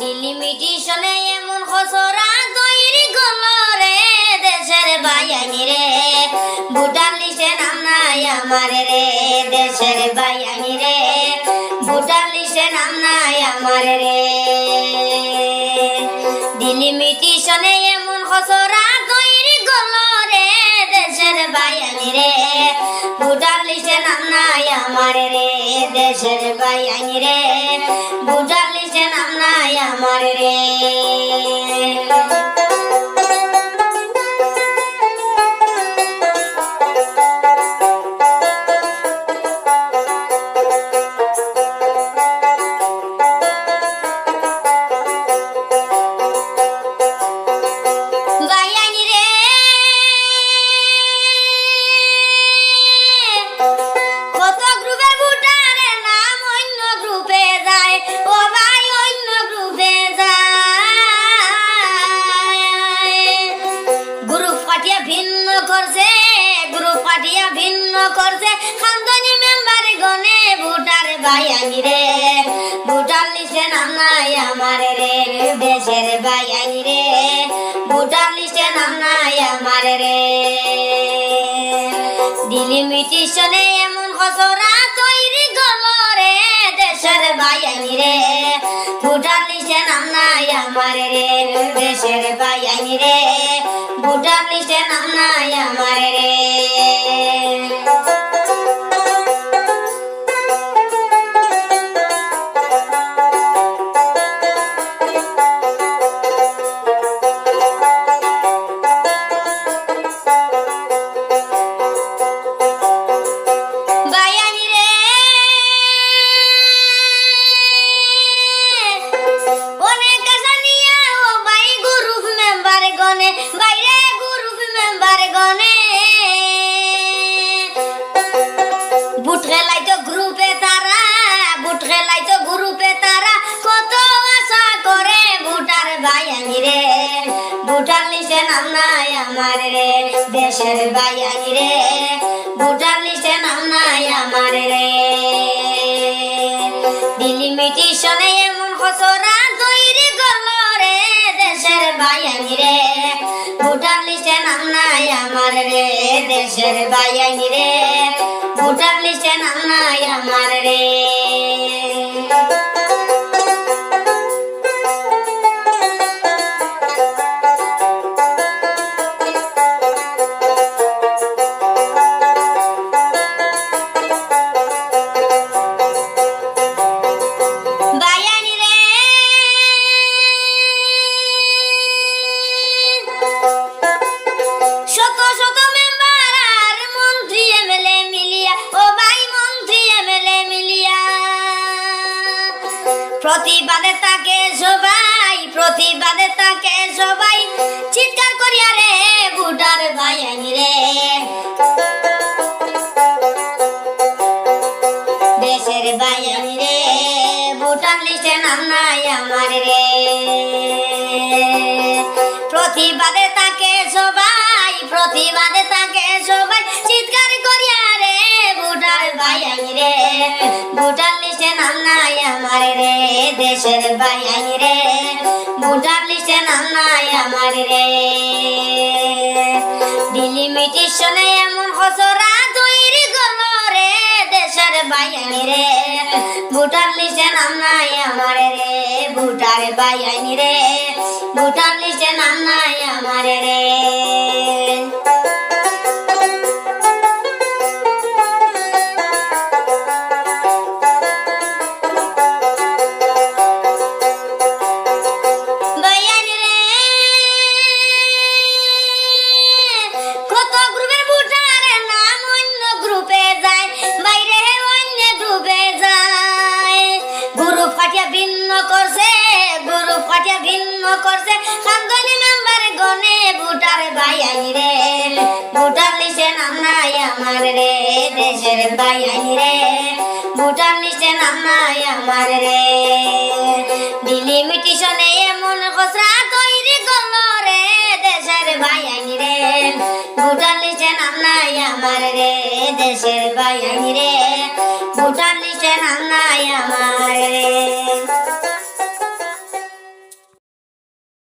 ডিলিমিটেশনে এমন খসরা তৈরি রে দেশের বাইয়ানি রে। ভুটান লিস্টে নাম নাই আমার রে দেশের বাইয়ানি রে। ভুটান লিস্টে নাম নাই আমার রে। ডিলিমিটেশনে এমন খসরা তৈরি রে দেশের বাইয়ানি রে। ভুটান লিস্টে নাম নাই আমার রে দেশের বাইয়ানি রে। নাম নাই করছে। খানদানি মেম্বার গনে ভুটার বাইয়ানি রে। ভুটার লিস্টে নাম নাই আমার রে, দেশের বাইয়ানি রে। ভুটার লিস্টে নাম নাই আমার রে। ডিলিমিটেশনে এমন খসরা তৈরি করল রে, দেশের বাইয়ানি রে। ভুটার লিস্টে নাম নাই আমার রে, দেশের বাইয়ানি রে। গনে, বাইরে গ্রুপ মেম্বার গনে। বুট খেলাই তো গ্রুপে তারা, বুট খেলাই তো গ্রুপে তারা। কত আশা করে ভুটার বাইয়ানি রে। ভুটার লিস্টে নাম নাই আমার রে, দেশের বাইয়ানি রে। ভুটার লিস্টে নাম নাই আমার রে। আমার রে দেশের বাইয়ানি রে ভুটার লিস্টে নাম নাই আমার রে প্রতিবাদে তাকে সবাই প্রতিবাদে তাকে সবাই চিৎকার করিয়া রে, বুটার বাইয়ানি রে। দেশের বাইয়ানি রে ভুটান লিস্টে নাম নাই আমার রে। প্রতিবাদে তাকে সবাই প্রতিবাদে তাকে সবাই চিৎকার করিয়া রে ভুটার বাইয়ানি রে। ভুটান লিস্টে নাম নাই আমার রে, দেশের বাইয়ানি রে। লিস্টে নাম নাই আমার রে। ডিলিমিটেশনে এমন খসরা তৈরি করল রে, দেশের বাইয়ানি রে। লিস্টে নাম নাই আমার রে, ভুটার বাইয়ানি রে। লিস্টে নাম নাই আমার রে। ভিন্ন করছে। খানদানি মেম্বার গনে ভুটার বাইয়ানি রে। ভুটার লিস্টে নাম নাই আমার রে, দেশের বাইয়ানি রে। ভুটার লিস্টে নাম নাই আমার রে। ডিলিমিটেশনে এমন খসরা তৈরি করল রে, দেশের বাইয়ানি রে। ভুটার লিস্টে নাম নাই আমার রে, দেশের বাইয়ানি রে। ভুটার লিস্টে নাম নাই